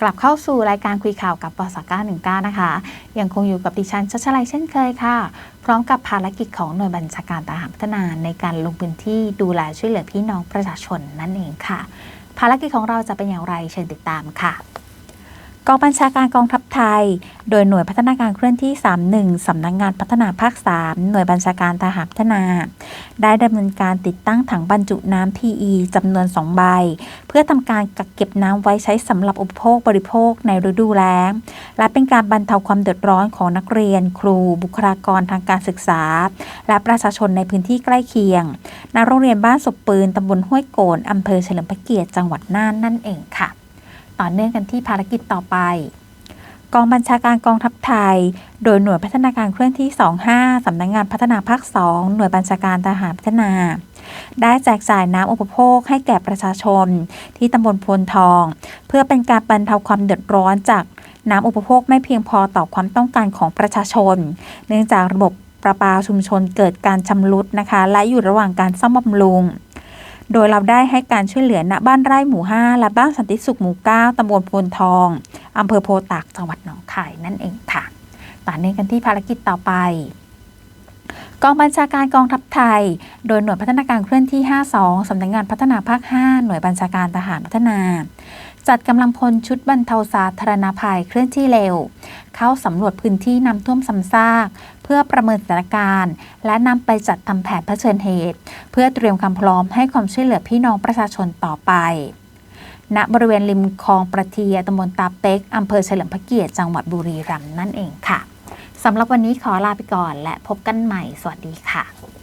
กลับเข้าสู่รายการคุยข่าวกับปสกาหนะคะ ยังคงอยู่กับดิฉันชัชลัยเช่นเคยค่ะ พร้อมกับภารกิจของหน่วยบัญชาการทหารพัฒนาในการลงพื้นที่ดูแลช่วยเหลือพี่น้องประชาชนนั่นเองค่ะ ภารกิจของเราจะเป็นอย่างไรเชิญติดตามค่ะกองบัญชาการกองทัพ ไทย โดยหน่วยพัฒนาการเคลื่อนที่ 31 สำนักงงานพัฒนาภาค 3 หน่วยบัญชาการทหารพัฒนา ได้ดำเนินการติดตั้งถังบรรจุน้ำ PE จำนวน 2 ใบ เพื่อทำการกักเก็บน้ำไว้ใช้สำหรับอุปโภคบริโภคในฤดูแล้ง และเป็นการบรรเทาความเดือดร้อนของนักเรียน ครู บุคลากรทางการศึกษา และประชาชนในพื้นที่ใกล้เคียงณโรงเรียนบ้านศพปืนตำบลห้วยโกนอำเภอเฉลิมพระเกียรติจังหวัดน่านนั่นเองค่ะ ต่อเนื่องกันที่ภารกิจต่อไป กองบัญชาการกองทัพไทย โดยหน่วยพัฒนาการเคลื่อนที่ 25 สำนักงงานพัฒนาภาค 2 หน่วยบัญชาการทหารพัฒนา ได้แจกจ่ายน้ำอุปโภคให้แก่ประชาชน ที่ตำบลพนทอง เพื่อเป็นการบรรเทาความเดือดร้อนจากน้ำอุปโภคไม่เพียงพอต่อความต้องการของประชาชน เนื่องจากระบบประปาชุมชนเกิดการชำรุดนะคะ และอยู่ระหว่างการซ่อมบำรุง โดยเราได้ให้การช่วยเหลือณบ้านไร่หมู่ 5 และบ้านสันติสุขหมู่ 9ตำบลโพนทองอำเภอโพตากจังหวัดหนองคายนั่นเองค่ะ ต่อเนื่องกันที่ภารกิจต่อไปกองบัญชาการกองทัพไทย โดยหน่วยพัฒนาการเคลื่อนที่ 52 สำนักงานพัฒนาภาค 5 หน่วยบัญชาการทหารพัฒนา จัดกำลังพลชุดบรรเทาสาธารณภัยเคลื่อนที่เร็ว เข้าสำรวจพื้นที่น้ำท่วมซ้ำซาก เพื่อประเมินสถานการณ์ และนำไปจัดทำแผนเผชิญเหตุ เพื่อเตรียมความพร้อมให้ความช่วยเหลือพี่น้องประชาชนต่อไปณบริเวณริมคลองประเทียตำบลตาเป๊กอำเภอเฉลิมพระเกียรติจังหวัดบุรีรัมย์นั่นเองค่ะสำหรับวันนี้ขอลาไปก่อน และพบกันใหม่ สวัสดีค่ะ